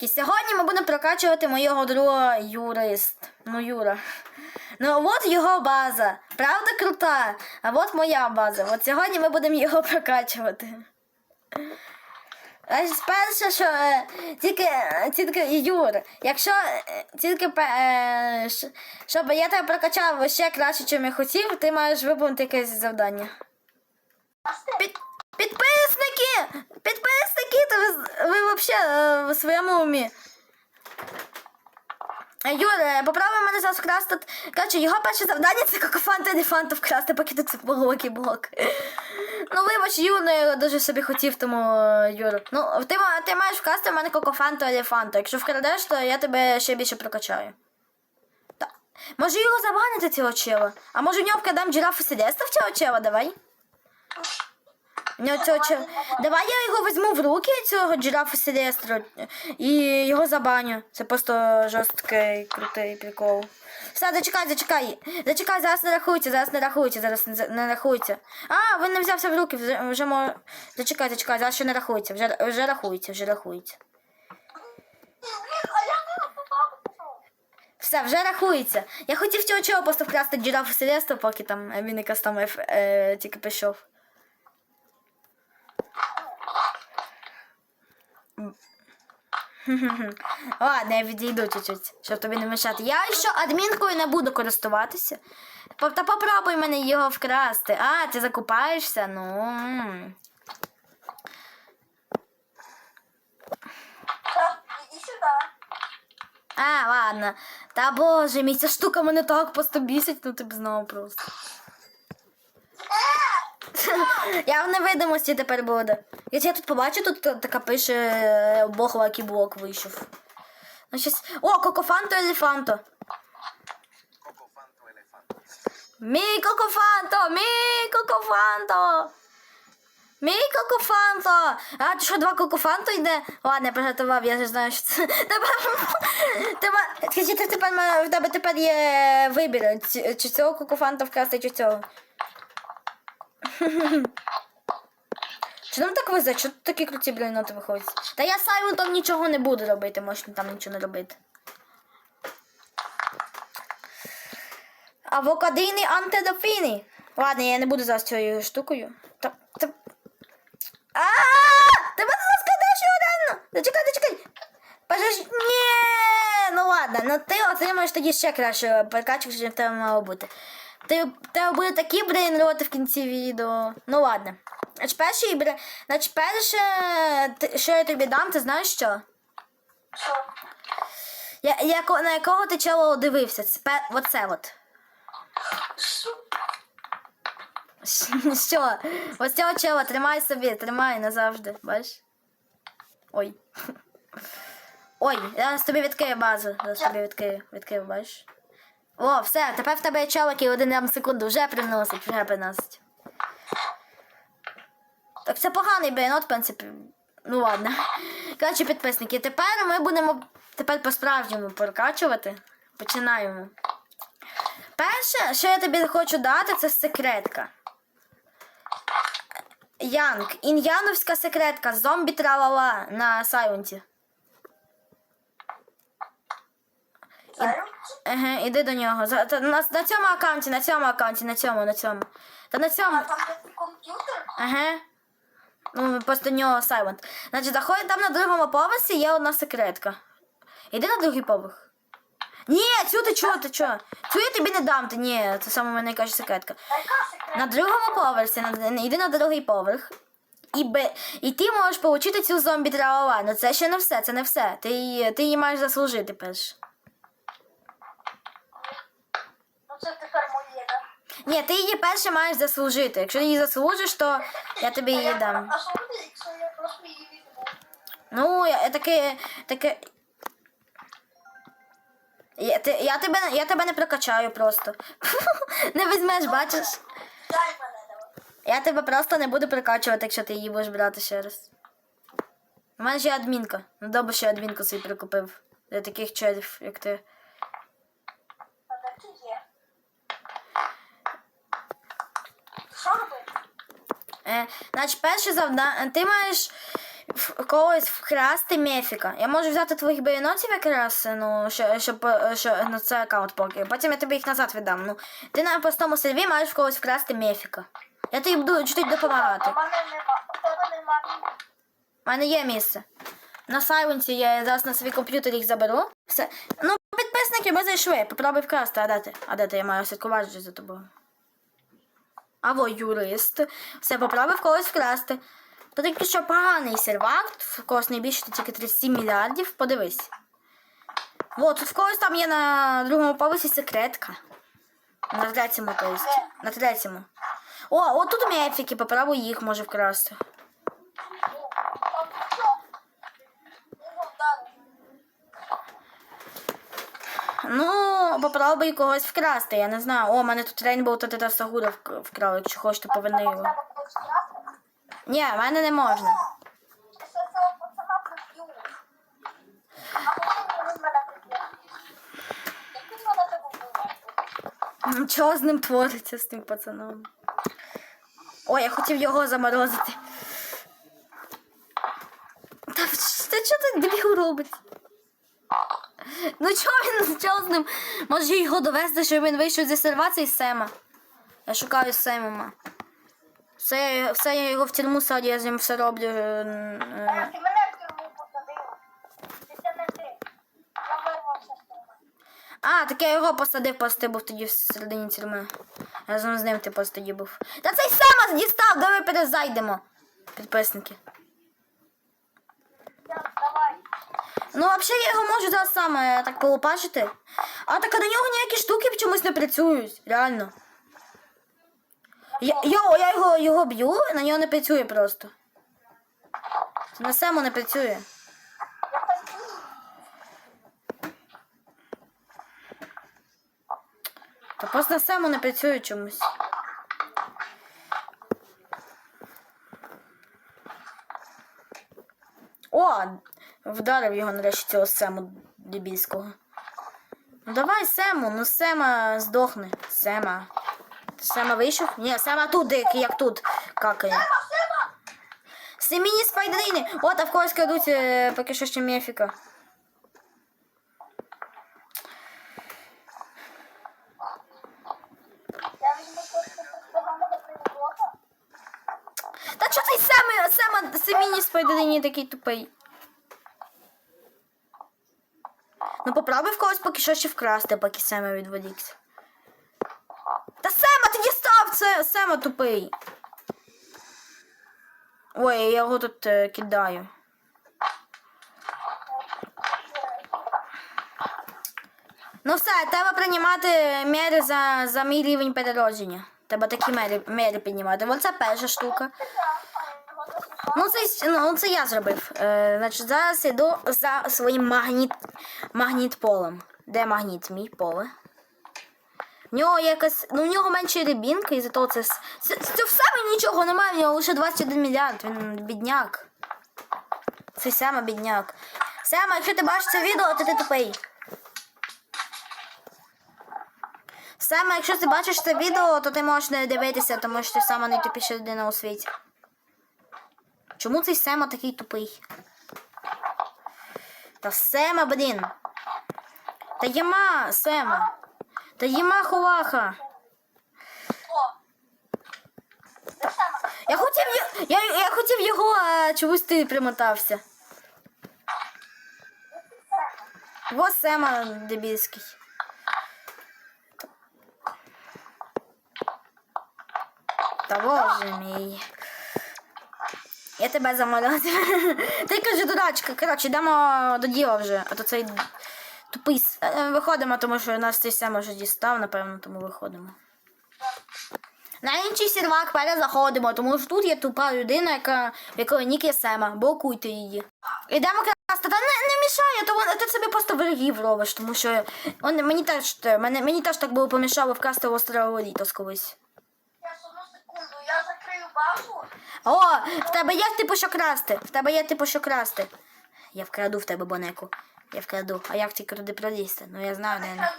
І сьогодні ми будемо прокачувати моєго друга юрист. Ну, Юра. Ну, от його база. Правда крута? А от моя база. От сьогодні ми будемо його прокачувати. А перше, що е, тільки, е, тільки Юр, якщо е, тільки е, щоб я тебе прокачав ще краще, чим я хотів, ти маєш виконати якесь завдання. Під, підписники! Підписники! То ви, ви взагалі в своєму умі. Е, Юра, поправи мене зараз вкрасти. Коротше, його перше завдання це кокофанта елефанта вкрасти, поки тут це глибокий блок. Ну, вибач, Юр, ну, я дуже собі хотів, тому е, Ну, ти, ти маєш вкрасти в мене кокофанту елефанту. Якщо вкрадеш, то я тебе ще більше прокачаю. Та. Може його забанити цього чела? А може в нього вкрадемо джирафу Селеста в цього чела, давай? В нього цього. Давай я його візьму в руки, цього джирафу Селестру, і його забаню. Це просто жорсткий, крутий прикол. Все, зачекай, зачекай. Зачекай, зараз не рахується, зараз не рахується, зараз не, не рахується. А, він не взявся в руки, вже, вже мо... Зачекай, зачекай, зараз ще не рахується, вже, вже рахується, вже рахується. Не. Все, вже рахується. Я хотів цього чого просто вкрасти джирафу Селесту, поки там він якось там е, тільки пішов. Ладно, я відійду чуть-чуть, щоб тобі не мешати. Я ще адмінкою не буду користуватися. Та попробуй мене його вкрасти. А, ти закупаєшся? Ну. А, ладно. Та боже мій, ця штука мене так просто бісить, ну ти б знав просто. Я в невидимості тепер буду. Якщо я тут побачу, тут така пише е, Бог лакі блок вийшов. Ну, щось... О, кокофанто елефанто. Cocofanto elefante. Мій кокофанто! Мій кокофанто! Мій кокофанто! А, ти що, два кокофанто йде? Ладно, я приготував, я вже знаю, що це. Скажи, ти тепер в тебе тепер є вибір, чи, чи цього кокофанта вкрасти, чи цього. Чи нам так везе? Чого тут такі круті бліноти виходять? Та я Сайлентом нічого не буду робити, можна там нічого не робити. Авокадини антидофіни. Ладно, я не буду зараз цією штукою. Та, та... А! Ти мене його реально! Зачекай, зачекай! Пожеж... Ні! Ну ладно, ну ти отримаєш тоді ще краще прокачку, ніж в тебе мало бути. Тебе буде такі брейнроти в кінці відео. Ну ладно. Значить, перший, бре- значить, перше, ти- що я тобі дам, ти знаєш що? Що? Я, яко, на якого ти чоло дивився? Це, оце от. Що? Що? Ось цього чела тримай собі, тримай назавжди, бачиш? Ой. Ой, я тобі відкрию базу. Зараз тобі відкрию, відкрию, бачиш? О, все, тепер в тебе є чоловік, який один рам в секунду вже приносить, вже приносить. Так це поганий бейнот, в принципі. Ну ладно. Коротше, підписники, тепер ми будемо тепер по-справжньому прокачувати. Починаємо. Перше, що я тобі хочу дати, це секретка. Янг. Ін'яновська секретка. Зомбі тралала на Сайленті. Еге, іди до нього. За- та На, на цьому аккаунті, на цьому аккаунті, на цьому, на цьому. Та на цьому. Там комп'ютер? Ага. Ну, просто у нього Silent. Значить, заходить там на другому поверсі є одна секретка. Іди на другий поверх. Ні, цю ти чого, ти чого? Цю я тобі не дам, ти ні, це саме мене найкраща секретка. Яка? На другому поверсі, на, йди на другий поверх. І, бе, і ти можеш отримати цю зомбі тралала. Ну це ще не все, це не все. Ти, її- ти її маєш заслужити перш. Ну це моє, так? Ні, ти її перше маєш заслужити. Якщо її заслужиш, то я тобі її дам. А що буде, якщо я просто її візьму? Ну, я, я таке. таке. Я, ти, я, тебе, я тебе не прокачаю просто. не візьмеш, бачиш? Дай мене, давай. Я тебе просто не буду прокачувати, якщо ти її будеш брати ще раз. У мене ще є адмінка. Ну добре, що я адмінку собі прикупив. Для таких челів, як ти. А де ти є? Що робити? Е, значить, перше завдання. Ти маєш в когось вкрасти мефіка. Я можу взяти твоїх байонотів якраз, ну, що, щоб, е, що на це аккаунт поки. Потім я тобі їх назад віддам. Ну, ти на простому серві маєш в когось вкрасти мефіка. Я тобі буду чуть допомагати. У мене є місце. На сайленсі я зараз на свій комп'ютер їх заберу. Все. Ну, підписники, ми зайшли. Попробуй вкрасти, а де ти? А де ти? Я маю слідкувати за тобою. Або юрист. Все, попробуй когось вкрасти. То тільки що поганий сервак, в когось найбільше тут тільки 37 мільярдів. Подивись. О, тут в когось там є на другому поверсі секретка. На третьому, то есть. На третьому. О, от тут мефіки, попробуй їх може вкрасти. Ну, попробуй когось вкрасти, я не знаю. О, у мене тут Рейнбоу та Тета Сагура вк- вкрав, якщо хочеш, то поверни його. Ні, в мене не можна. Що з ним твориться з тим пацаном? Ой, я хотів його заморозити. Та, та що ти дебіл робить? Ну чого він чого з ним? Може його довести, щоб він вийшов зі сервації з Сема. Я шукаю Сема. Все, все я його в тюрму саді, я з ним все роблю. е, е, Е, Ти мене в тюрму посадив. Це не ти. Я вирвався з тебе. А, так я його посадив, просто ти був тоді всередині тюрми. Разом з ним ти просто тоді був. Та цей Сема дістав, давай перезайдемо. Підписники. Я, давай. Ну, взагалі, я його можу зараз саме так полупашити. А так на нього ніякі штуки чомусь не працюють. Реально. Я, йо, я його, його б'ю, на нього не працює просто. На Сему не працює. Я. Та просто на Сему не працює чомусь. О! Вдарив його нарешті цього Сему дебільського. Ну давай Сему, ну Сема здохне. Сема. Сема вийшов? Ні, Сема тут дикий, як тут какає. Семіні спайдерини! От, а в когось крадуть е, поки що ще мефіка. Та чого цей Сема, Сема, Семіні спайдерині такий тупий? Ну попробуй в когось поки що ще вкрасти, поки Сема відволікся. Та Сема, ти дістав це! Сема тупий. Ой, я його тут е, кидаю. Ну все, треба приймати міри за, за мій рівень переродження. Треба такі міри, міри піднімати. Оце перша штука. Ну це, ну, це я зробив. Е, значить, зараз іду за своїм магніт, магніт-полем. Де магніт? Мій поле. В нього якась. Ну, в нього менше рибінка, і зато це. Це, це в саме нічого немає, в нього лише 21 мільярд. Він бідняк. Це саме бідняк. Сема, якщо ти бачиш це відео, то ти тупий. Саме, якщо ти бачиш це відео, то ти можеш не дивитися, тому що ти сама найтупіша людина у світі. Чому цей Сема такий тупий? Та Сема, блін. Та єма, Сема. Та єма саме? Я хотів, й- я, я хотів його, а чомусь ти примотався. Во Сема дебільський. Та боже мій. Я тебе заморозив. Ти каже, дурачка. Коротше, йдемо до діла вже, а то цей тупий. Е, Виходимо, тому що нас цей Сема вже дістав, напевно, тому виходимо. На інший сервак перезаходимо, тому що тут є тупа людина, яка якої нік є Сема. Блокуйте її. Ідемо красти. Та не, не мішає, то ти собі просто ворогів робиш, тому що он, мені теж те- мене, мені теж так було помішало вкрасти острова Літос колись. Я ж одну секунду, я закрию базу. О, в тебе є типу що красти. В тебе є типу що красти. Я вкраду в тебе бонеку. Я вкраду. А як ті кради пролізти? Ну я знаю, мене.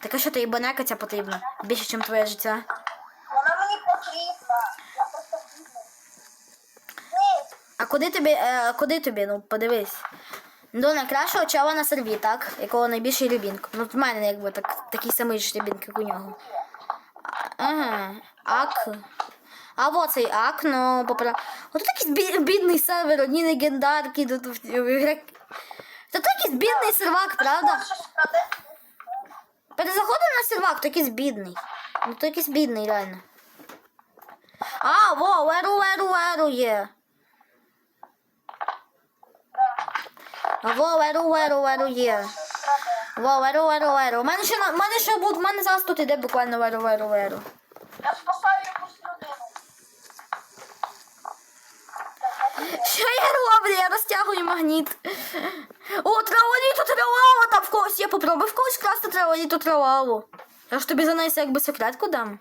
Так а що тобі бонека ця потрібна? Більше, ніж твоє життя. Вона мені потрібна. Я просто бідний. А куди тобі, е, куди тобі? Ну, подивись. До найкращого чава на серві, так? Якого найбільший рябінк. Ну, в мене якби так, такий самий ж рябінк, як у нього. Ага. Ак. А вот цей ак, ну попра. Ото такий бідний сервер, одні легендарки, тут грек. Та то якийсь бідний сервак, правда? Перезаходимо на сервак, то якийсь бідний. Ну то якийсь бідний, реально. А, во, веру, веру, веру є. А во, веру, веру, веру є. Во, веру, веру, веру. У мене ще, на- у мене ще буде, у мене зараз тут іде буквально веру, веру, веру. Я якусь Що я роблю? Я розтягую магніт. О, траволіту трававу там в когось. Я попробую в когось красти траволіту трававу. Я ж тобі за неї якби секретку дам.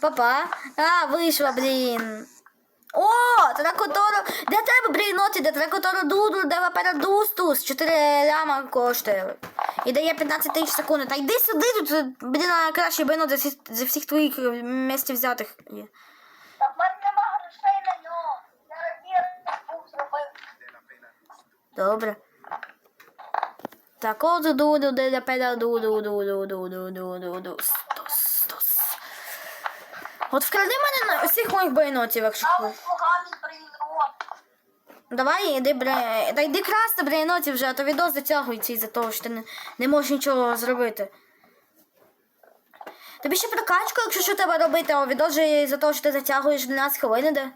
Папа. А, вийшла, блін. О, тракоторо. Де тебе брейноти, де тракоторо дуду, де ваперадустус. 4 ляма коштує і дає 15 тисяч секунд. Та йди сюди, тут буде на краще бейно за, за всіх твоїх е, місців взятих. Та в мене нема грошей на нього. Я розірвав був зробив. Добре. Так, от дуду, де педа дуду, дуду, дуду, дуду, дуду. Стос, стос. От вкради мене на всіх моїх байнотів, якщо. А? Давай, іди бре. Та йди красти брейнотів вже, а то відос затягується із-за того, що ти не, не можеш нічого зробити. Тобі ще прокачку, якщо що треба робити, а відос же із-за того, що ти затягуєш 12 хвилин іде. Ну?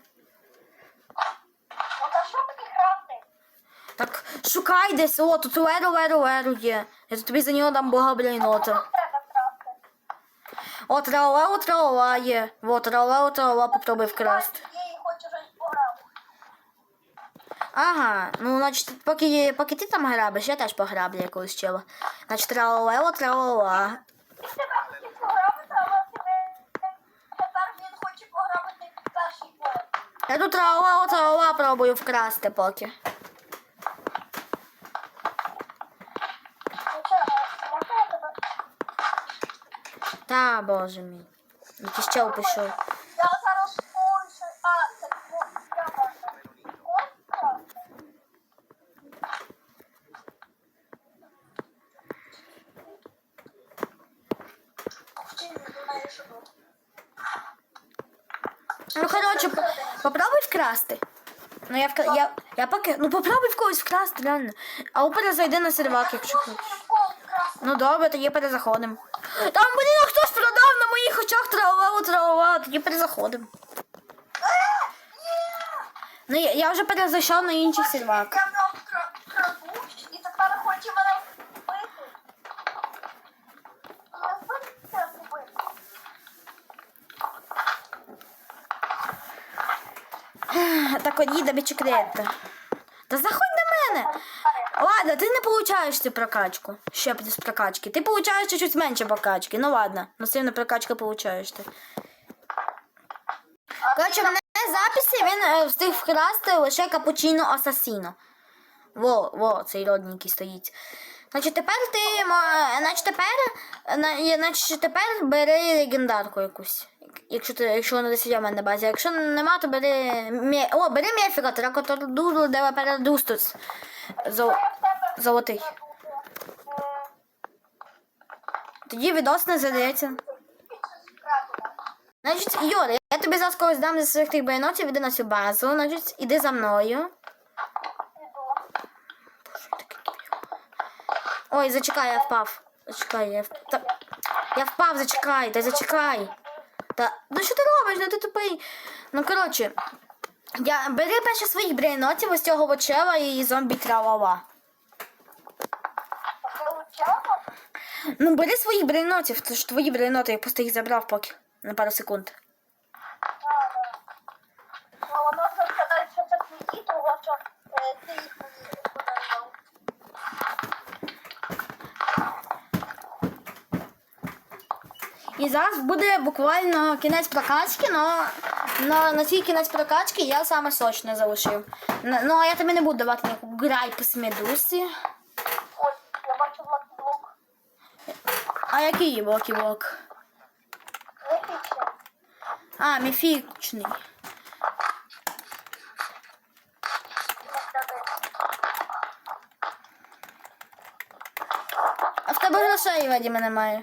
Так, шукай десь, о, тут веру, веру, веру є. Я тобі за нього дам бога брейнота. Що? О, трава, трава є. О, трава, трава, попробуй вкрасти. Ага, ну значить, поки поки ти там грабиш, я теж пограблю якогось чела. Значить, тралалео, тралала. Я тут тралала, тралала пробую вкрасти поки. Та, боже мій. Якийсь чел пішов. Ну, коротше, попробуй вкрасти. Ну, я, вкра... я, я поки... Ну, попробуй в когось вкрасти, реально. А опера зайди на сервак, якщо хочеш. Ну, добре, тоді перезаходимо. Там, блін, хтось продав на моїх очах трава, трава, тоді перезаходимо. Е! Ну, я, я вже перезайшов на інший сервак. Я брав кра- крадусь і тепер хоче мене вбити. Але вбити це зробити. От їде бічекрета. Та заходь до мене. Ладно, ти не получаєш цю прокачку. Ще плюс прокачки. Ти получаєш чуть-чуть менше прокачки. Ну ладно, но все одно прокачка получаєш ти. Коротше, в мене записі він е, встиг вкрасти лише капучино асасіно. Во, во, цей родненький стоїть. Значить, тепер ти, значить, тепер, значить, тепер бери легендарку якусь. Якщо ти, якщо вона десь є в мене базі. Якщо нема, то бери. Мє... О, бери мефіка, тракотор дуду, де передустус. Золотий. Тоді відос не задається. Значить, Юр, я тобі зараз когось дам зі своїх тих байнотів, іди на цю базу, значить, іди за мною. Ой, зачекай, я впав. Зачекай, я впав. Та... Я впав, зачекай, та зачекай. Та ну що ти робиш? Ну ти тупий. Ну коротше, я бери перше своїх брейнотів ось цього вочева і зомбі травова. Ну бери своїх брейнотів, це ж твої брейноти, я просто їх забрав поки на пару секунд. Ну, воно сказати, що це твої, того що е, ти їх І зараз буде буквально кінець прокачки, но на, на цій кінець прокачки я саме сочне залишив. Ну, а я тобі не буду давати ніяку грай по смідусі. Ось, я бачу блок. А який блок і блок? А, міфічний. А в тебе грошей, Вадиме, немає.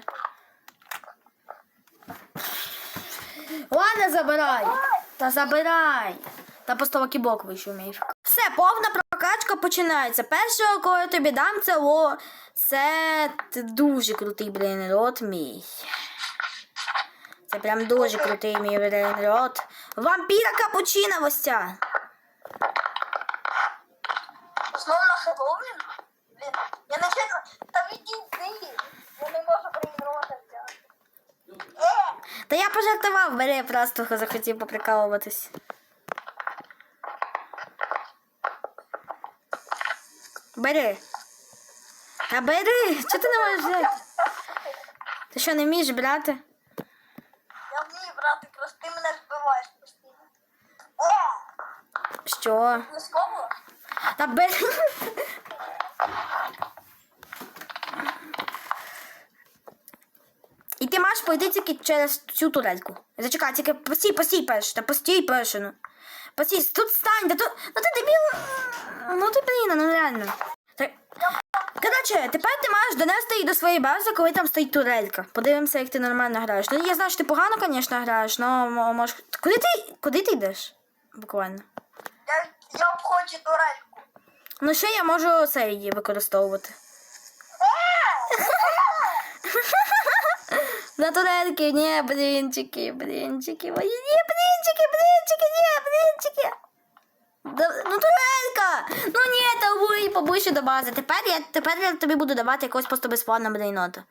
Ладно, забирай. Та забирай. Та просто вакібок вийшов мій. Все, повна прокачка починається. Першого, кого я тобі дам, це о. Це дуже крутий брейнрот мій. Це прям дуже крутий мій брейнрот. Вампіра капучина Востя. Знову на Хеллоуін? Блін, я не чесно. Та відійди. Я не можу! Та я пожартував, бери, я просто захотів поприкалуватись. Бери. Та бери, чого ти не можеш взяти? Ти що, не вмієш брати? Я вмію брати, просто ти мене збиваєш постійно. Що? Не? Та бери. Ти пройти тільки через цю турельку. Зачекай, тільки постій, постій перше, та постій перше, ну. Постій, тут стань, та тут. Ну ти дебіл. Ну ти блін, ну реально. Так. Коротше, тепер ти маєш донести її до своєї бази, коли там стоїть турелька. Подивимося, як ти нормально граєш. Ну я знаю, що ти погано, звісно, граєш, але може. Куди ти, куди ти йдеш? Буквально. Я, я обходжу турельку. Ну ще я можу це її використовувати. На турельки, ні, блінчики, блінчики, мої, ні, блінчики, блінчики, ні, блінчики. Да- Ну, турелька! Ну ні, та убий поближче до бази. Тепер я, тепер я тобі буду давати якогось просто безплатно блейнота.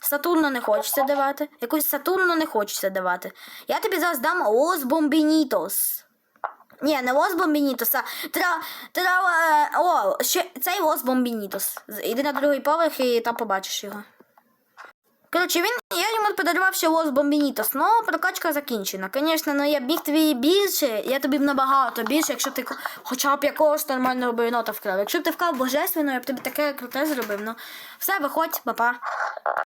Сатурну не хочеться давати. Якусь Сатурну не хочеться давати. Я тобі зараз дам Лос Бомбінітос. Ні, не Лос Бомбінітос, а тра, тра, е, о, ще цей Лос Бомбінітос. Іди на другий поверх і там побачиш його. Коротше, він, я йому подарував ще Лос Бомбінітос, але прокачка закінчена. Звісно, ну я б міг тобі більше, я тобі б набагато більше, якщо ти хоча б якогось нормального бойнота вкрав. Якщо б ти вкрав божественно, я б тобі таке круте зробив. Ну, все, виходь, папа.